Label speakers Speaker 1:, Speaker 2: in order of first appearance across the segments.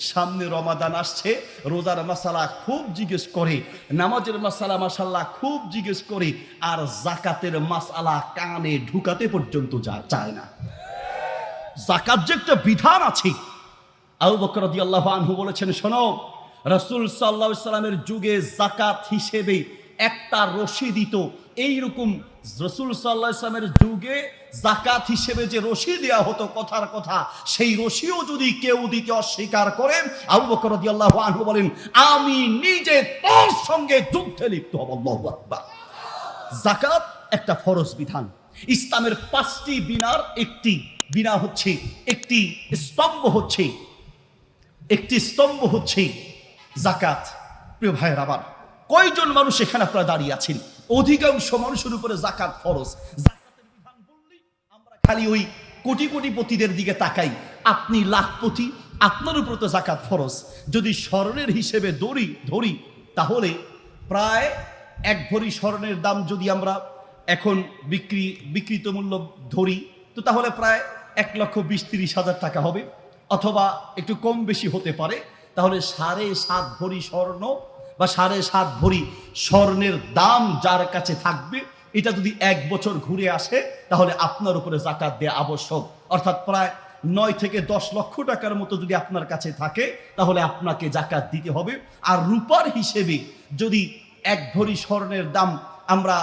Speaker 1: সামনে রমাদান আসছে, রোজার মশালা খুব জিজ্ঞেস করে, নামাজের মশালা মাসাল্লাহ খুব জিজ্ঞেস করে, আর জাকাতের মাসালা কানে ঢুকাতে পর্যন্ত যা- চায় না। জাকাত যে একটা বিধান আছে। আবু বকর আল্লাহ আনহু বলেছেন, শোনো, রসুল সাল্লা সাল্লামের যুগে জাকাত হিসেবে একটা রশি দিত। এইরকম রসুল সাল্লাহ ইসলামের যুগে জাকাত হিসেবে যে রশি দেওয়া হতো, কথার কথা, সেই রশিও যদি কেউ দিতে অস্বীকার করেন, আবু বকর আনহু বলেন, আমি নিজে তোর সঙ্গে যুদ্ধে লিপ্ত হব জাকাত একটা ফরজ বিধান। ইসলামের পাঁচটি বিনার একটি। বিনা হচ্ছে একটি স্তম্ভ হচ্ছে। একটি স্তম্ভ হচ্ছে জাকাত প্রিয় ভাইয়ের আবার কয়জন মানুষ এখানে আপনারা দাঁড়িয়ে আছেন? অধিকাংশ মানুষের উপরে জাকাত ফরজ। আমরা খালি ওই কোটি কোটি কোটিপতিদের দিকে তাকাই। আপনি লাখপতি আপনার উপরে তো জাকাত ফরজ। যদি স্বর্ণের হিসেবে দড়ি ধরি, তাহলে প্রায় এক ভরি স্বর্ণের দাম যদি আমরা এখন বিক্রি বিকৃত মূল্য ধরি, তো তাহলে প্রায় এক লক্ষ বিশ তিরিশ হাজার টাকা হবে। অথবা একটু কম বেশি হতে পারে। তাহলে সাড়ে সাত ভরি স্বর্ণ বা সাড়ে সাত ভরি স্বর্ণের দাম যার কাছে থাকবে, এটা যদি এক বছর ঘুরে আসে, তাহলে আপনার উপরে জাকাত দেওয়া আবশ্যক। অর্থাৎ প্রায় নয় থেকে দশ লক্ষ টাকার মতো যদি আপনার কাছে থাকে, তাহলে আপনাকে জাকাত দিতে হবে। আর রূপার হিসেবে যদি এক ভরি স্বর্ণের দাম আমরা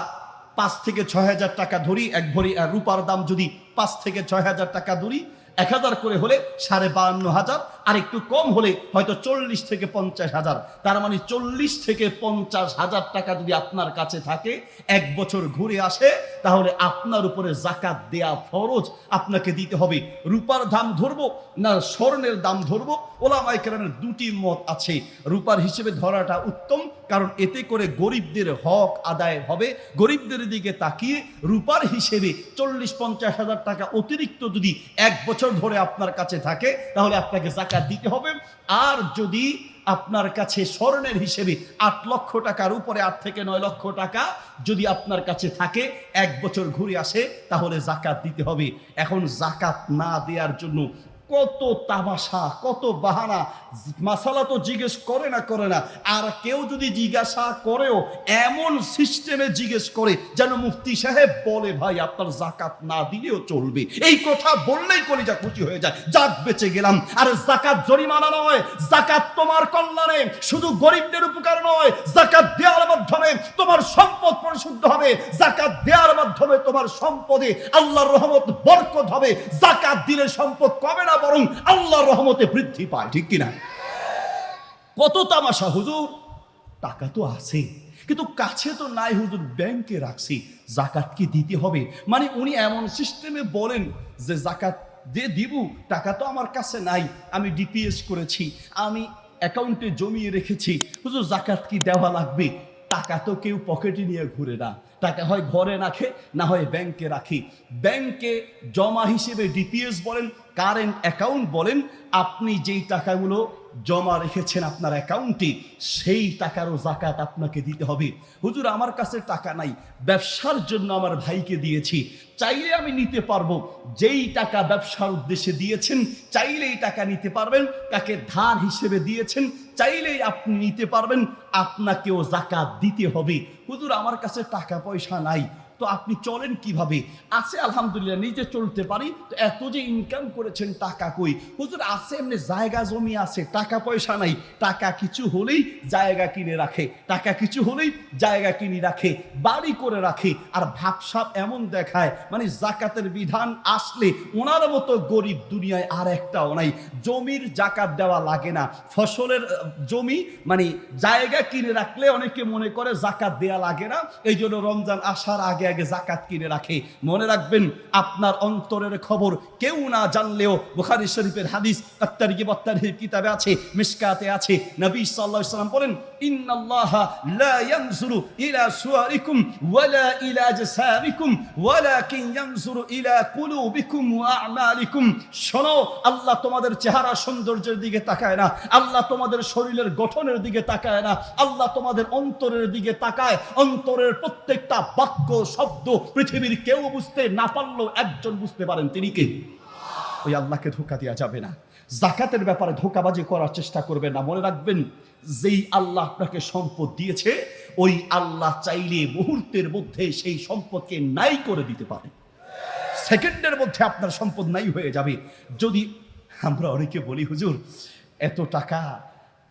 Speaker 1: পাঁচ থেকে ছয় হাজার টাকা ধরি, এক ভরি রূপার দাম যদি পাঁচ থেকে ছয় হাজার টাকা ধরি এক হাজার করে হলে সাড়ে বাহান্ন হাজার, আর একটু কম হলে হয়তো চল্লিশ থেকে পঞ্চাশ হাজার। তার মানে চল্লিশ থেকে পঞ্চাশ হাজার টাকা যদি আপনার কাছে থাকে, এক বছর ঘুরে আসে, তাহলে আপনার উপরে জাকাত দেয়া ফরজ। আপনাকে দিতে হবে রূপার দাম ধরবো না স্বর্ণের দাম ধরবো। ওলামাই কেরামের দুটি মত আছে। রূপার হিসেবে ধরাটা উত্তম, কারণ এতে করে গরিবদের হক আদায় হবে। গরিবদের দিকে তাকিয়ে রূপার হিসেবে চল্লিশ পঞ্চাশ হাজার টাকা অতিরিক্ত যদি এক বছর ধরে আপনার কাছে থাকে, তাহলে আপনাকে জাকাত দিতে হবে। আর যদি আপনার কাছে স্বর্ণের হিসেবে আট লক্ষ টাকার উপরে, আট থেকে নয় লক্ষ টাকা যদি আপনার কাছে থাকে, এক বছর ঘুরে আসে, তাহলে জাকাত দিতে হবে। এখন জাকাত না দেওয়ার জন্য কত তামাশা, কত বাহানা, মাসালা তো জিজ্ঞেস করে না করে না। আর কেউ যদি জিজ্ঞাসা করেও এমন সিস্টেমে জিজ্ঞেস করে, যেন মুফতি সাহেব বলে, ভাই, আপনার জাকাত না দিলেও চলবে। এই কথা বললেই কলিজা খুশি হয়ে যায়। জাত বেঁচে গেলাম। আর জাকাত জরিমানা নয়, জাকাত তোমার কল্যাণে। শুধু গরিবদের উপকার নয়, জাকাত দেওয়ার মাধ্যমে তোমার সম্পদ পরিশুদ্ধ হবে। জাকাত দেওয়ার মাধ্যমে তোমার সম্পদে আল্লাহর রহমত বরকত হবে। জাকাত দিলে সম্পদ কবে না বরং আল্লাহর রহমতে বৃদ্ধি পায়, ঠিক কিনা? কত তামাশা, হুজুর? টাকা তো আছে, কিন্তু কাছে তো নাই, হুজুর, ব্যাংকে রাখছি। জাকাত কি দিতে হবে? মানে উনি এমন সিস্টেমে বলেন যে জাকাত দিয়ে দিব, টাকা তো আমার কাছে নাই, আমি ডিপিএস করেছি, আমি অ্যাকাউন্টে জমিয়ে রেখেছি। হুজুর, জাকাত কি দেওয়া লাগবে? টাকা তো কেউ পকেটে নিয়ে ঘুরে না। টাকা হয় ঘরে রাখে, না হয় ব্যাংকে রাখি। ব্যাংকে জমা হিসেবে ডিপিএস বলেন কারেন্ট অ্যাকাউন্ট বলেন, আপনি যেই টাকাগুলো জমা রেখেছেন আপনার অ্যাকাউন্টে, সেই টাকারও জাকাত আপনাকে দিতে হবে। হুজুর, আমার কাছে টাকা নাই, ব্যবসার জন্য আমার ভাইকে দিয়েছি। চাইলে আমি নিতে পারব। যেই টাকা ব্যবসার উদ্দেশ্যে দিয়েছেন, চাইলেই টাকা নিতে পারবেন। তাকে ধার হিসেবে দিয়েছেন, চাইলেই আপনি নিতে পারবেন। আপনাকেও জাকাত দিতে হবে। হুজুর, আমার কাছে টাকা পয়সা নাই। তো আপনি চলেন কীভাবে? আছে, আলহামদুলিল্লাহ, নিজে চলতে পারি। তো এত যে ইনকাম করেছেন, টাকা কই? হুজুর, আছে এমনি জায়গা, জমি আছে, টাকা পয়সা নাই। টাকা কিছু হলেই জায়গা কিনে রাখে। টাকা কিছু হলেই জায়গা কিনে রাখে, বাড়ি করে রাখে। আর ভাবসাব এমন দেখায় মানে জাকাতের বিধান আসলে ওনার মতো গরিব দুনিয়ায় আর একটাও নাই। জমির জাকাত দেওয়া লাগে না। ফসলের জমি মানে জায়গা কিনে রাখলে অনেকে মনে করে জাকাত দেয়া লাগে না। এই জন্য রমজান আসার আগে আগে জাকাত কিনে রাখে। মনে রাখবেন, আপনার অন্তরের খবর কেউ না জানলেও বুখারী শরীফের হাদিস আত্তারিকে বত্তারির কিতাবে আছে মিশকাতে আছে। নবী আলাইহি সাল্লাম বলেন লা ইয়ানজুরু ইলা ইলা ওয়ালাকিন ইয়ানজুরু ইলা কুলুবিকুম ওয়া আমালিকুম। শোনো, আল্লাহ তোমাদের চেহারা সৌন্দর্যের দিকে তাকায় না, আল্লাহ তোমাদের শরীরের গঠনের দিকে তাকায় না, আল্লাহ তোমাদের অন্তরের দিকে তাকায়। অন্তরের প্রত্যেকটা বাক্য শব্দ পৃথিবীর কেউ বুঝতে না পারলেও একজন বুঝতে পারেন তিনি কে? ওই আল্লাহকে ধোকা দেওয়া যাবে না। জাকাতের ব্যাপারে ধোকাবাজি করার চেষ্টা করবেন না। মনে রাখবেন, যেই আল্লাহ আপনাকে সম্পদ দিয়েছে, ওই আল্লাহ চাইলে মুহূর্তের মধ্যে সেই সম্পদকে নাই করে দিতে পারে। সেকেন্ডের মধ্যে আপনার সম্পদ নাই হয়ে যাবে। যদি আমরা অনেকে বলি, হুজুর, এত টাকা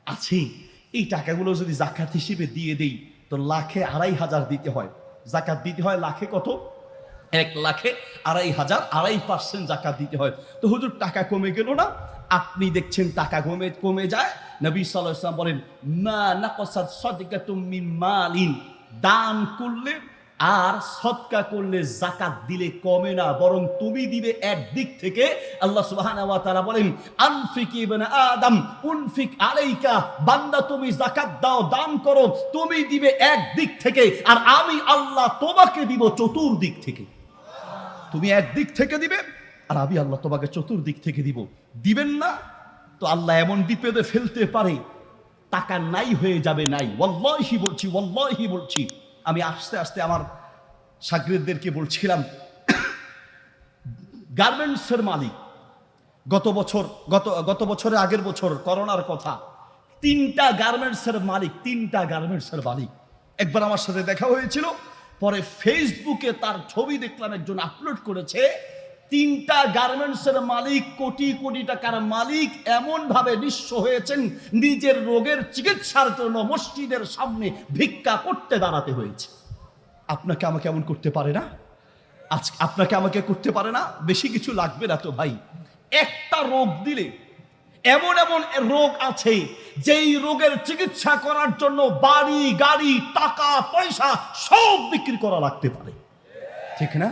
Speaker 1: আছে, এই টাকাগুলো যদি জাকাত হিসেবে দিয়ে দেই, তো লাখে আড়াই হাজার দিতে হয়। জাকাত দিতে হয় লাখে কত? এক লাখে আড়াই হাজার, আড়াই পার্সেন্ট জাকাত দিতে হয়। তো হুজুর, টাকা কমে গেল না? আপনি দেখছেন টাকা কমে কমে যায়। নবী সাল্লাল্লাহু আলাইহি ওয়াসাল্লাম বলেন, মা নাকাসাত সদিকা তুমি মালিন। দান করলে আর সৎকা করলে জাকাত দিলে কমে না, বরং তুমি দিবে এক দিক থেকে। আল্লাহ সুবহানাহু ওয়া বলেন, আনফিক ইবনে আদম, উনফিক আলাইকা, বান্দা তুমি জাকাত দাও, দান করো, তুমি দিবে এক দিক থেকে, আর আমি আল্লাহ তোমাকে দিব চতুর্দিক থেকে। তুমি একদিক থেকে দিবে, আর আমি আল্লাহ তোমাকে চতুর্দিক থেকে দিব। দিবেন না, তো আল্লাহ এমন বিপদে ফেলতে পারে। টাকা নাই হয়ে যাবে নাই। ওয়াল্লাহি বলছি ওয়াল্লাহি বলছি। আমি আস্তে আস্তে আমার সাগরেদদেরকে বলছিলাম গার্মেন্টসের মালিক, গত বছর, গত গত বছরের আগের বছর করোনার কথা, তিনটা গার্মেন্টসের মালিক, তিনটা গার্মেন্টসের মালিক, একবার আমার সাথে দেখা হয়েছিল, পরে ফেসবুকে তার ছবি দেখলাম, একজন আপলোড করেছে তিনটা গার্মেন্টসের মালিক, কোটি কোটি টাকার মালিক এমন ভাবে নিঃস্ব হয়েছেন, নিজের রোগের চিকিৎসার জন্য মসজিদের সামনে ভিক্ষা করতে দাঁড়াতে হয়েছে। আপনাকে আমাকে এমন করতে পারে না? আজ আপনাকে আমাকে করতে পারে না? বেশি কিছু লাগবে না তো ভাই। একটা রোগ দিলে, এমন এমন রোগ আছে, যেই রোগের চিকিৎসা করার জন্য বাড়ি, গাড়ি, টাকা, পয়সা সব বিক্রি করা লাগতে পারে। ঠিক না?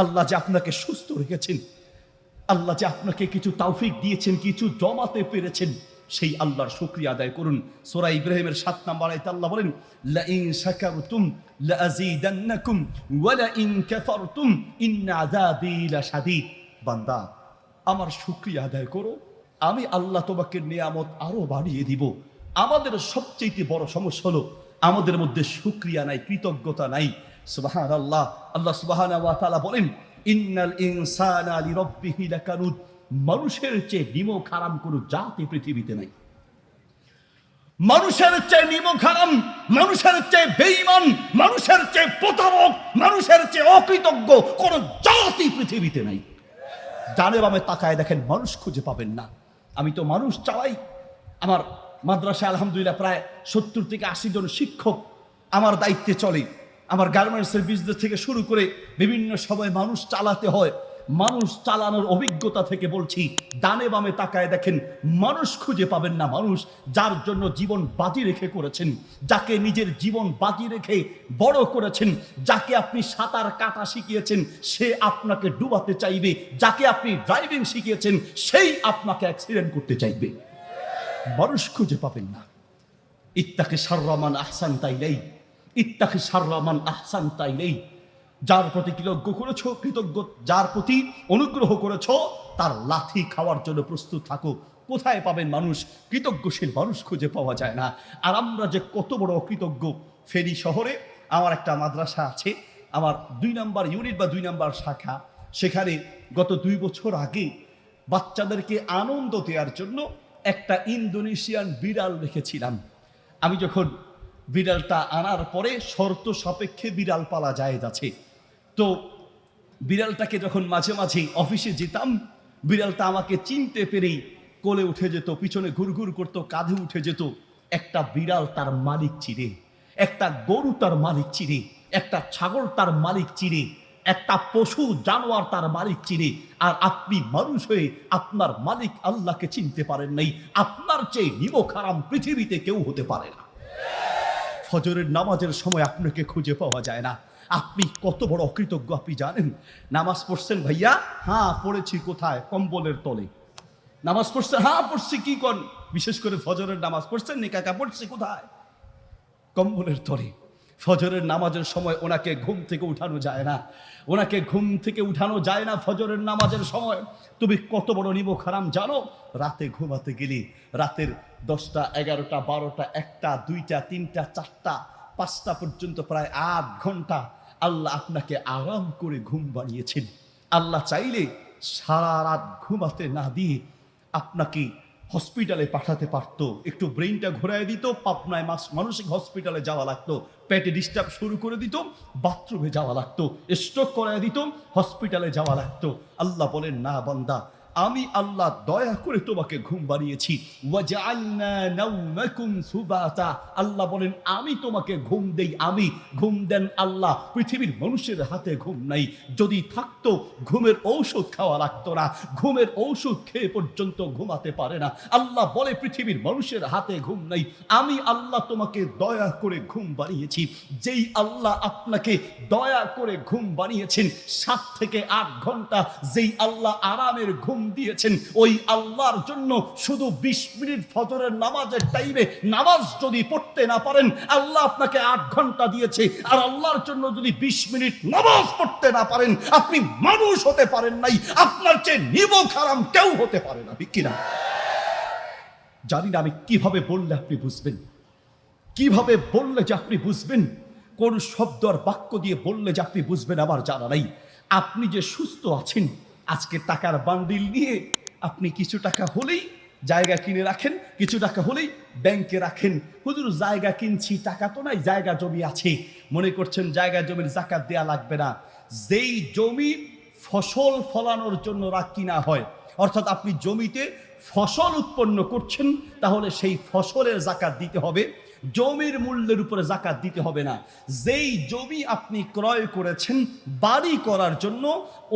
Speaker 1: আল্লাহ যে আপনাকে সুস্থ রেখেছেন, আল্লাহ যে আপনাকে কিছু তৌফিক দিয়েছেন, কিছু জমাতে পেরেছেন, সেই আল্লাহর শুকরিয়া আদায় করুন। সোরা ইব্রাহিমের 7 নম্বর আয়াতে আল্লাহ বলেন লা ইন শাকারতুম লা আযীদান্নাকুম ওয়া লা ইন কাফারতুম ইন্না আযাবি লাশাদীদ। বান্দা, আমার শুকরিয়া আদায় করো, আমি আল্লাহ তোমাকে নিয়ামত আরও বাড়িয়ে দিব। আমাদের সবচেয়ে বড় সমস্যা হলো, আমাদের মধ্যে শুকরিয়া নাই, কৃতজ্ঞতা নাই। সুবাহান আল্লাহ আল্লাহ বলেন, ইন্নাল ইনসানা লাকানুদ। মানুষের চেয়ে হারাম কোনো জাতি পৃথিবীতে নাই। মানুষের চেয়ে নিমক হারাম মানুষের চেয়ে বেঈমান, মানুষের চেয়ে প্রতারক, মানুষের চেয়ে অকৃতজ্ঞ কোন জাতি পৃথিবীতে নাই। ডানে বামে তাকায় দেখেন মানুষ খুঁজে পাবেন না। আমি তো মানুষ চালাই আমার মাদ্রাসা আলহামদুলিল্লাহ প্রায় সত্তর থেকে আশি জন শিক্ষক আমার দায়িত্বে চলে। আমার গার্মেন্টসের বিজনেস থেকে শুরু করে বিভিন্ন সময় মানুষ চালাতে হয়। মানুষ চালানোর অভিজ্ঞতা থেকে বলছি, ডানে বামে তাকায় দেখেন, মানুষ খুঁজে পাবেন না মানুষ যার জন্য জীবন বাজি রেখে করেছেন, যাকে নিজের জীবন বাজি রেখে বড় করেছেন, যাকে আপনি সাঁতার কাটা শিখিয়েছেন, সে আপনাকে ডুবাতে চাইবে, যাকে আপনি ড্রাইভিং শিখিয়েছেন, সেই আপনাকে অ্যাক্সিডেন্ট করতে চাইবে। মানুষ খুঁজে পাবেন না। ইত্তাকে সাররামান আহসান তাইলেই ইত্তাকে সাররামান আহসান তাইলেই যার প্রতি কৃতজ্ঞ করেছ, কৃতজ্ঞ, যার প্রতি অনুগ্রহ করেছ, তার লাথি খাওয়ার জন্য প্রস্তুত থাকো। কোথায় পাবেন মানুষ? কৃতজ্ঞশীল মানুষ খুঁজে পাওয়া যায় না। আর আমরা যে কত বড় অকৃতজ্ঞ ফেরি শহরে আমার একটা মাদ্রাসা আছে, আমার দুই নাম্বার ইউনিট বা দুই নাম্বার শাখা। সেখানে গত দুই বছর আগে বাচ্চাদেরকে আনন্দ দেওয়ার জন্য একটা ইন্দোনেশিয়ান বিড়াল রেখেছিলাম। আমি যখন বিড়ালটা আনার পরে শর্ত সাপেক্ষে বিড়াল পালা যায় আছে। তো বিড়ালটাকে যখন মাঝে মাঝে অফিসে যেতাম, বিড়ালটা আমাকে চিনতে পেরেই কোলে উঠে যেত, পিছনে ঘুরঘুর করতো, কাঁধে উঠে যেত। একটা বিড়াল তার মালিক চিরে একটা গরু তার মালিক চিরে একটা ছাগল তার মালিক চিরে একটা পশু জানোয়ার তার মালিক চিনে। আর আপনি মানুষ হয়ে আপনার মালিক আল্লাহকে চিনতে পারেন নাই, আপনার চেয়ে নিমক হারাম পৃথিবীতে কেউ হতে পারে না। ফজরের নামাজের সময় আপনাকে খুঁজে পাওয়া যায় না। আপনি কত বড় অকৃতজ্ঞ, আপনি জানেন? নামাজ পড়ছেন ভাইয়া? হ্যাঁ পড়েছি কোথায়? কম্বলের তলে। নামাজ পড়ছেন? হ্যাঁ পড়ছি, কি কন? বিশেষ করে ফজরের নামাজ পড়ছেন নিকাকা পড়ছি কোথায়? কম্বলের তলে। ফজরের নামাজের সময় ওনাকে ঘুম থেকে উঠানো যায় না। ওনাকে ঘুম থেকে উঠানো যায় না ফজরের নামাজের সময়। তুমি কত বড় নিব খারাম জানো? রাতে ঘুমাতে গেলি, রাতের দশটা, এগারোটা, বারোটা, একটা, দুইটা, তিনটা, চারটা, পাঁচটা পর্যন্ত প্রায় আট ঘণ্টা আল্লাহ আপনাকে আরাম করে ঘুম বানিয়েছেন। আল্লাহ চাইলে সারা রাত ঘুমাতে না দিয়ে আপনাকে হসপিটালে পাঠাতে পারত। একটু ব্রেনটা ঘোরায় দিত পাপনায় মাস মানসিক হসপিটালে যাওয়া লাগতো। পেটে ডিস্টার্ব শুরু করে দিত বাথরুমে যাওয়া লাগতো স্ট্রোক করায় দিত হসপিটালে যাওয়া লাগতো। আল্লাহ বলেন, না বান্দা আমি আল্লাহ দয়া করে তোমাকে ঘুম বাড়িয়েছি আল্লাহ বলেন, আমি তোমাকে ঘুম দেই, আমি ঘুম দেন আল্লাহ। পৃথিবীর মানুষের হাতে ঘুম নাই। যদি থাকতো, ঘুমের ঔষধ খাওয়া লাগতো না। ঘুমের ঔষধ খেয়ে পর্যন্ত ঘুমাতে পারে না। আল্লাহ বলে, পৃথিবীর মানুষের হাতে ঘুম নাই। আমি আল্লাহ তোমাকে দয়া করে ঘুম বানিয়েছি। যেই আল্লাহ আপনাকে দয়া করে ঘুম বানিয়েছেন, সাত থেকে আট ঘণ্টা, যেই আল্লাহ আরামের ঘুম দিয়েছেন। ওই আল্লাহর জন্য শুধু বিশ মিনিট ফজরের নামাজের টাইমে নামাজ যদি পড়তে না পারেন, আল্লাহ আপনাকে আট ঘণ্টা দিয়েছে। আর আল্লাহর জন্য যদি বিশ মিনিট নামাজ পড়তে না পারেন, আপনি মানুষ হতে পারেন নাই। আপনার চেয়ে নিব খারাম কেউ হতে পারে না, ঠিক কিনা? জানি না আমি কীভাবে বললে আপনি বুঝবেন। কীভাবে বললে যে আপনি বুঝবেন? কোন শব্দ আর বাক্য দিয়ে বললে যে আপনি বুঝবেন আমার জানা নাই। আপনি যে সুস্থ আছেন আজকে টাকার বান্ডিল নিয়ে আপনি কিছু টাকা হলেই জায়গা কিনে রাখেন, কিছু টাকা হলেই ব্যাংকে রাখেন। হুজুর, জায়গা কিনছি, টাকা তো নাই, জায়গা জমি আছে। মনে করছেন জায়গা জমির জাকাত দেয়া লাগবে না। যেই জমি ফসল ফলানোর জন্য রাখ কিনা হয়, অর্থাৎ আপনি জমিতে ফসল উৎপন্ন করছেন, তাহলে সেই ফসলের জাকাত দিতে হবে। জমির মূল্যের উপরে জাকাত দিতে হবে না। যেই জমি আপনি ক্রয় করেছেন বাড়ি করার জন্য,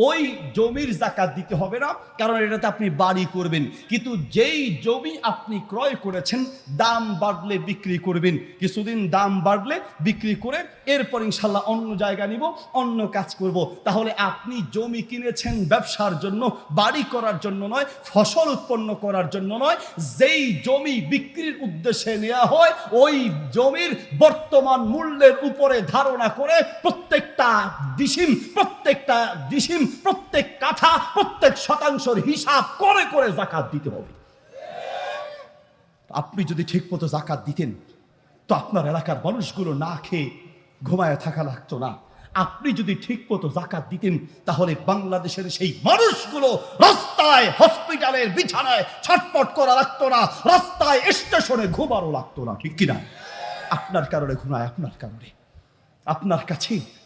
Speaker 1: ওই জমির জাকাত দিতে হবে না, কারণ এটাতে আপনি বাড়ি করবেন। কিন্তু যেই জমি আপনি ক্রয় করেছেন, দাম বাড়লে বিক্রি করবেন। কিছুদিন দাম বাড়লে বিক্রি করে এরপর ইনশাল্লাহ অন্য জায়গা নিব, অন্য কাজ করব। তাহলে আপনি জমি কিনেছেন ব্যবসার জন্য, বাড়ি করার জন্য নয়, ফসল উৎপন্ন করার জন্য নয়, যেই জমি বিক্রির উদ্দেশ্যে নেওয়া হয়, ওই জমির বর্তমান মূল্যের উপরে ধারণা করে প্রত্যেকটা ডিসিম প্রত্যেকটা ডিসিম, প্রত্যেক কাঠা, প্রত্যেক শতাংশের হিসাব করে করে জাকাত দিতে হবে। আপনি যদি ঠিক মতো জাকাত দিতেন, তো আপনার এলাকার মানুষগুলো না খেয়ে ঘুমায় থাকা লাগতো না। আপনি যদি ঠিক মতো জাকাত দিতেন, তাহলে বাংলাদেশের সেই মানুষগুলো রাস্তায় হসপিটালের বিছানায় ছটপট করা লাগতো না, রাস্তায় স্টেশনে ঘুমারও লাগতো না, ঠিক কিনা? আপনার কারণে ঘুমায় আপনার কারণে। আপনার কাছে